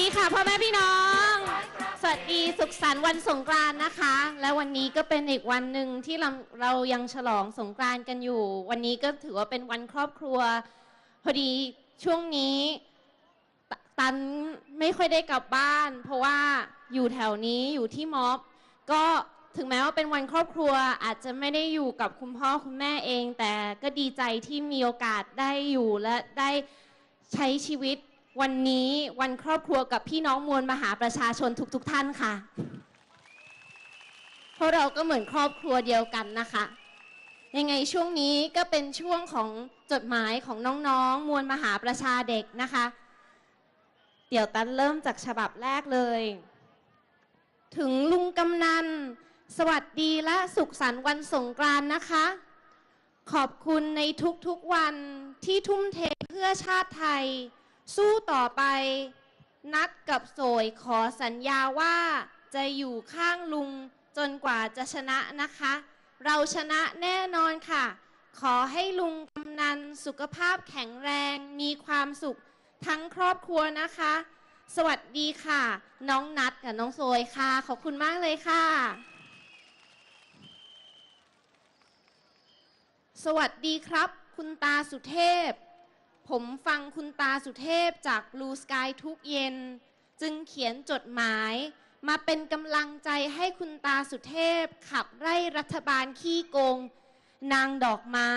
ดีค่ะพ่อแม่พี่น้อง สวัสดีสุขสันต์วันสงกรานต์นะคะ และวันนี้ก็เป็นอีกวันหนึ่งที่เราเรายังฉลองสงกรานต์กันอยู่ วันนี้ก็ถือว่าเป็นวันครอบครัว พอดีช่วงนี้ตตันไม่ค่อยได้กลับบ้าน เพราะว่าอยู่แถวนี้อยู่ที่ม็อบก็ถึงแม้ว่าเป็นวันครอบครัวอาจจะไม่ได้อยู่กับคุณพ่อคุณแม่เอง แต่ก็ดีใจที่มีโอกาสได้อยู่และได้ใช้ชีวิต วันนี้วันครอบครัวกับพี่น้องมวลมหาประชาชนทุกๆทท่านค่ะ เพราะเราก็เหมือนครอบครัวเดียวกันนะคะ ยังไงช่วงนี้ก็เป็นช่วงของจดหมายของน้องๆ มวลมหาประชาเด็กนะคะ เดี๋ยวตันเริ่มจากฉบับแรกเลย ถึงลุงกำนัน สวัสดีและสุขสันต์วันสงกรานต์นะคะ ขอบคุณในทุกๆวันที่ทุ่มเทเพื่อชาติไทย สู้ต่อไป นัดกับโสยขอสัญญาว่าจะอยู่ข้างลุงจนกว่าจะชนะนะคะ เราชนะแน่นอนค่ะ ขอให้ลุงกำนันสุขภาพแข็งแรง มีความสุขทั้งครอบครัวนะคะ สวัสดีค่ะ น้องนัดกับน้องโซยค่ะ ขอบคุณมากเลยค่ะ สวัสดีครับ คุณตาสุเทพ ผมฟังคุณตาสุเทพจาก Blue Sky ทุกเย็น จึงเขียนจดหมาย มาเป็นกำลังใจให้คุณตาสุเทพ ขับไล่รัฐบาลขี้โกง นางดอกไม้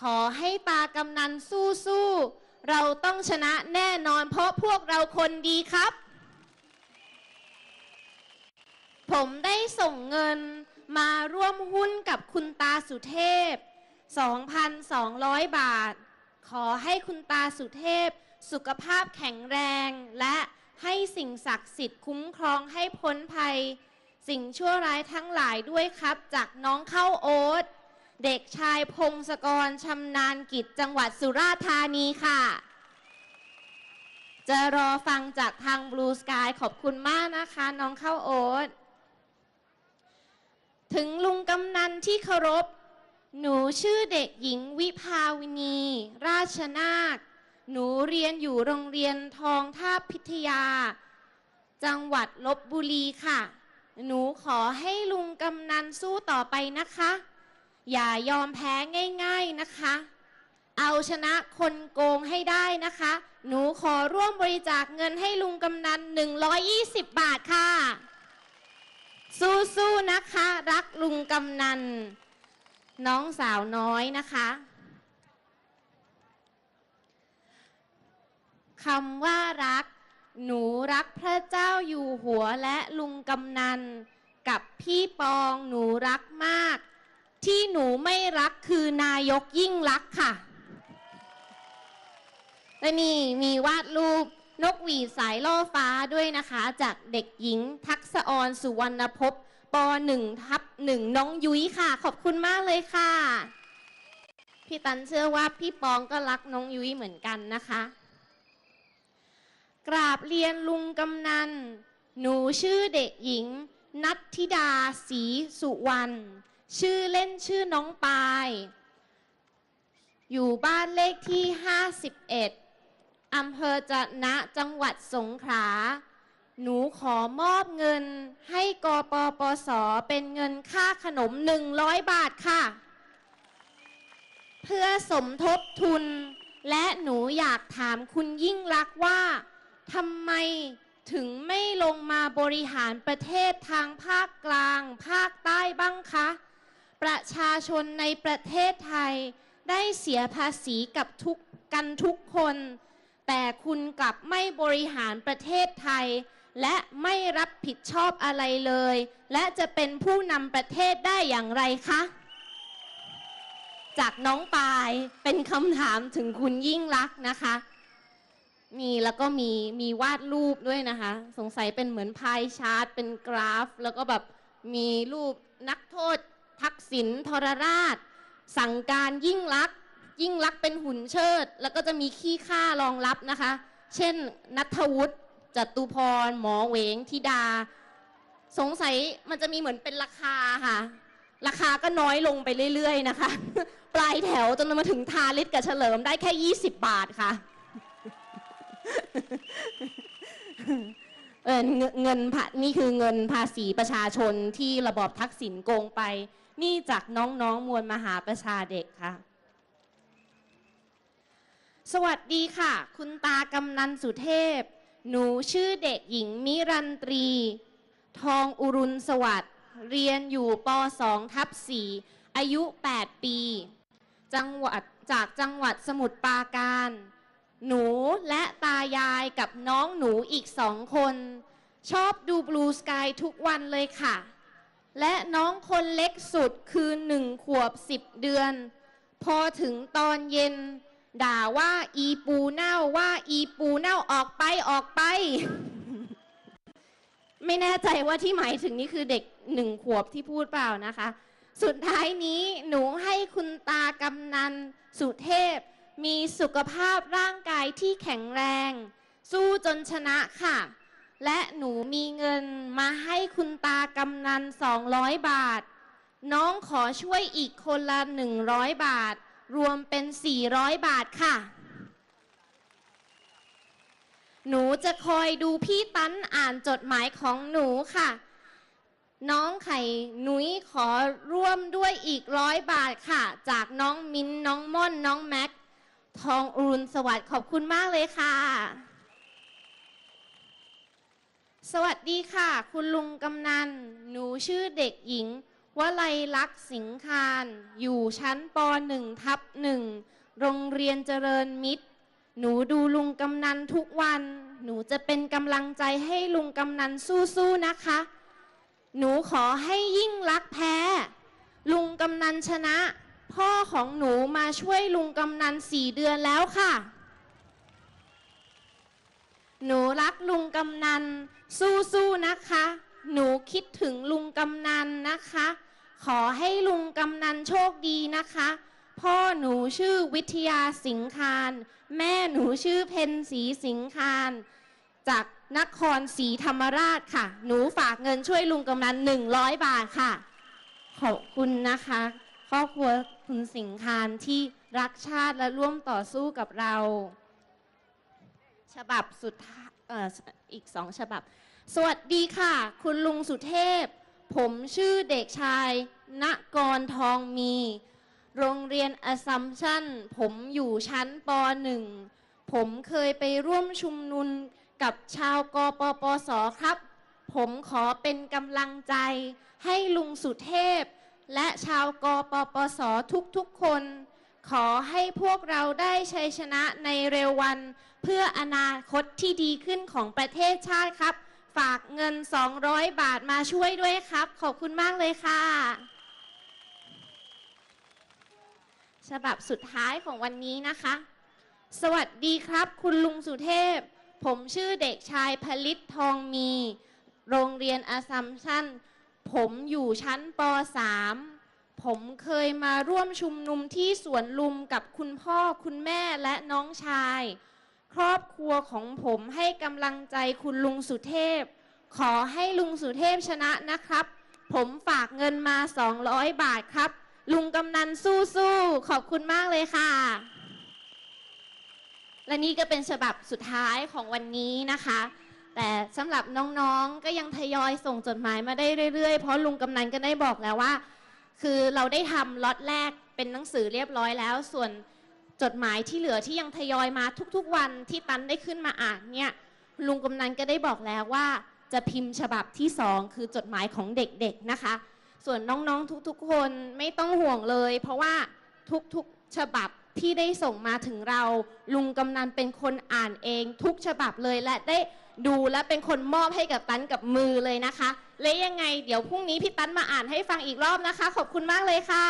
ขอให้ตากำนันสู้สู้เราต้องชนะแน่นอนเพราะพวกเราคนดีครับ ผมได้ส่งเงินมาร่วมหุ้นกับคุณตาสุเทพ 2,200 บาท ขอให้คุณตาสุเทพ สุขภาพแข็งแรง และให้สิ่งศักดิ์สิทธิ์คุ้มครองให้พ้นภัย สิ่งชั่วร้ายทั้งหลายด้วยครับ จากน้องเข้าโอ๊ตเด็กชายพงศกรชำนาญกิจจังหวัดสุราษฎร์ธานีค่ะ จะรอฟังจากทาง Blue Sky ขอบคุณมากนะคะ น้องเข้าโอ๊ตถึงลุงกำนันที่เคารพ หนูชื่อเด็กหญิงวิภาวินี ราชนาค หนูเรียนอยู่โรงเรียนทองท่าพิทยา จังหวัดลบบุรีค่ะ หนูขอให้ลุงกำนันสู้ต่อไปนะคะ อย่ายอมแพ้ง่าย ๆนะคะ เอาชนะคนโกงให้ได้นะคะ หนูขอร่วมบริจาคเงินให้ลุงกำนัน 120 บาทค่ะ สู้ๆนะคะ รักลุงกำนัน น้องสาวน้อยนะคะคำว่ารัก หนูรักพระเจ้าอยู่หัวและลุงกำนัน กับพี่ปองหนูรักมาก ที่หนูไม่รักคือนายกยิ่งรักค่ะและนี่มีวาดรูปนกหวีดสายล่อฟ้าด้วยนะคะ จากเด็กหญิงทักษออนสุวรรณภพ ป .1 ทับ1น้องยุ้ยค่ะ ขอบคุณมากเลยค่ะ พี่ตันเชื่อว่าพี่ปองก็รักน้องยุ้ยเหมือนกันนะคะ กราบเรียนลุงกำนัน หนูชื่อเด็กหญิง นัทธิดาศรีสุวรรณชื่อเล่นชื่อน้องปาย อยู่บ้านเลขที่ 51อำเภอจะนะจังหวัดสงขลา หนูขอมอบเงินให้กปปส เป็นเงินค่าขนม 100 บาทค่ะ เพื่อสมทบทุน และหนูอยากถามคุณยิ่งรักว่าทำไมถึงไม่ลงมาบริหารประเทศทางภาคกลาง ภาคใต้บ้างคะ ประชาชนในประเทศไทยได้เสียภาษีกับทุกกันทุกคน แต่คุณกลับไม่บริหารประเทศไทย และไม่รับผิดชอบอะไรเลย และจะเป็นผู้นำประเทศได้อย่างไรคะ จากน้องปายเป็นคำถามถึงคุณยิ่งรักษณ์นะคะ มีแล้วก็มีมีวาดรูปด้วยนะคะ สงสัยเป็นเหมือนพายชาร์ตเป็นกราฟ แล้วก็แบบมีรูปนักโทษ ทักษิณทรราช สั่งการยิ่งลักษณ์ยิ่งลักษณ์เป็นหุ่นเชิด แล้วก็จะมีขี้ข้ารองรับนะคะ เช่นนัทวุฒิ จตุพร หมอเหวงธิดา สงสัยมันจะมีเหมือนเป็นราคาค่ะ ราคาก็น้อยลงไปเรื่อยๆนะคะ ปลายแถวจนมาถึงทาลิศกับเฉลิมได้แค่ 20 บาทค่ะเออเงินเงินภานี่คือเงินภาษีประชาชนที่ระบอบทักษิณโกงไป นี่จากน้องๆมวลมหาประชาเด็กค่ะ สวัสดีค่ะ คุณตากำนันสุเทพ หนูชื่อเด็กหญิงมิรันตรี ทองอุรุณสวัสดิ์เรียนอยู่ป .2 ทับ4อายุ 8 ปี จังหวัดจากจังหวัดสมุทรปราการ หนูและตายายกับน้องหนูอีกสองคน ชอบดูบลูสกายทุกวันเลยค่ะ และน้องคนเล็กสุดคือหนึ่งขวบสิบเดือน พอถึงตอนเย็น ด่าว่าอีปูเน่าว่าอีปูเน่าออกไปออกไป ไม่แน่ใจว่าที่หมายถึงนี่คือเด็กหนึ่งขวบที่พูดเปล่านะคะ สุดท้ายนี้หนูให้คุณตากำนันสุเทพ มีสุขภาพร่างกายที่แข็งแรง สู้จนชนะค่ะ และหนูมีเงินมาให้คุณตากำนัน200 บาท น้องขอช่วยอีกคนละ 100 บาท รวมเป็น 400 บาทค่ะ หนูจะคอยดูพี่ตั้นอ่านจดหมายของหนูค่ะ น้องไข่หนุยขอร่วมด้วยอีกร้อยบาทค่ะ จากน้องมินน้องม่อน น้องแม็ก ทองอรุณสวัสดิ์ขอบคุณมากเลยค่ะ สวัสดีค่ะ คุณลุงกำนัน หนูชื่อเด็กหญิง วลัยลักษณ์สิงคารอยู่ชั้นป .1 ทับหนึ่งโรงเรียนเจริญมิตร หนูดูลุงกำนันทุกวัน หนูจะเป็นกำลังใจให้ลุงกำนันสู้ๆนะคะ หนูขอให้ยิ่งรักแพ้ ลุงกำนันชนะ พ่อของหนูมาช่วยลุงกำนันสี่เดือนแล้วค่ะ หนูรักลุงกำนันสู้ๆนะคะ หนูคิดถึงลุงกำนันนะคะ ขอให้ลุงกำนันโชคดีนะคะ พ่อหนูชื่อวิทยาสิงคารแม่หนูชื่อเพนสีสิงคารจากนครศรีธรรมราชค่ะ หนูฝากเงินช่วยลุงกำนัน 100 บาทค่ะ ขอบคุณนะคะ ครอบครัวคุณสิงคารที่รักชาติและร่วมต่อสู้กับเรา ฉบับสุดท้ายเอ่ออีกสองฉบับ สวัสดีค่ะ คุณลุงสุเทพ ผมชื่อเด็กชาย ณกรทองมี โรงเรียนอสัมชัญผมอยู่ชั้นป .1 ผมเคยไปร่วมชุมนุมกับชาวกปปสครับ ผมขอเป็นกำลังใจ ให้ลุงสุเทพ และชาวกปปสทุกๆคน ขอให้พวกเราได้ชัยชนะในเร็ววัน เพื่ออนาคตที่ดีขึ้นของประเทศชาติครับ ฝากเงิน 200 บาทมาช่วยด้วยครับ ขอบคุณมากเลยค่ะ ฉบับสุดท้ายของวันนี้นะคะ สวัสดีครับ คุณลุงสุเทพ ผมชื่อเด็กชายผลิตทองมี โรงเรียนอสสัมชัญผมอยู่ชั้นป .3 ผมเคยมาร่วมชุมนุมที่สวนลุมกับคุณพ่อคุณแม่และน้องชาย ครอบครัวของผมให้กำลังใจคุณลุงสุเทพ ขอให้ลุงสุเทพชนะนะครับ ผมฝากเงินมา 200 บาทครับ ลุงกำนันสู้ๆขอบคุณมากเลยค่ะ และนี่ก็เป็นฉบับสุดท้ายของวันนี้นะคะ แต่สำหรับน้องๆก็ยังทยอยส่งจดหมายมาได้เรื่อยๆ เพราะลุงกำนันก็ได้บอกแล้วว่า คือเราได้ทำล็อตแรกเป็นหนังสือเรียบร้อยแล้วส่วน จดหมายที่เหลือที่ยังทยอยมาทุกๆวันที่ตันได้ขึ้นมาอ่านเนี่ยลุงกำนันก็ได้บอกแล้วว่า จะพิมพ์ฉบับที่สองคือจดหมายของเด็กๆนะคะ ส่วนน้องๆทุกๆคนไม่ต้องห่วงเลย เพราะว่าทุกๆฉบับที่ได้ส่งมาถึงเรา ลุงกำนันเป็นคนอ่านเอง ทุกฉบับเลยและได้ดูและเป็นคนมอบให้กับตันกับมือเลยนะคะ และยังไงเดี๋ยวพรุ่งนี้พี่ตันมาอ่านให้ฟังอีกรอบนะคะ ขอบคุณมากเลยค่ะ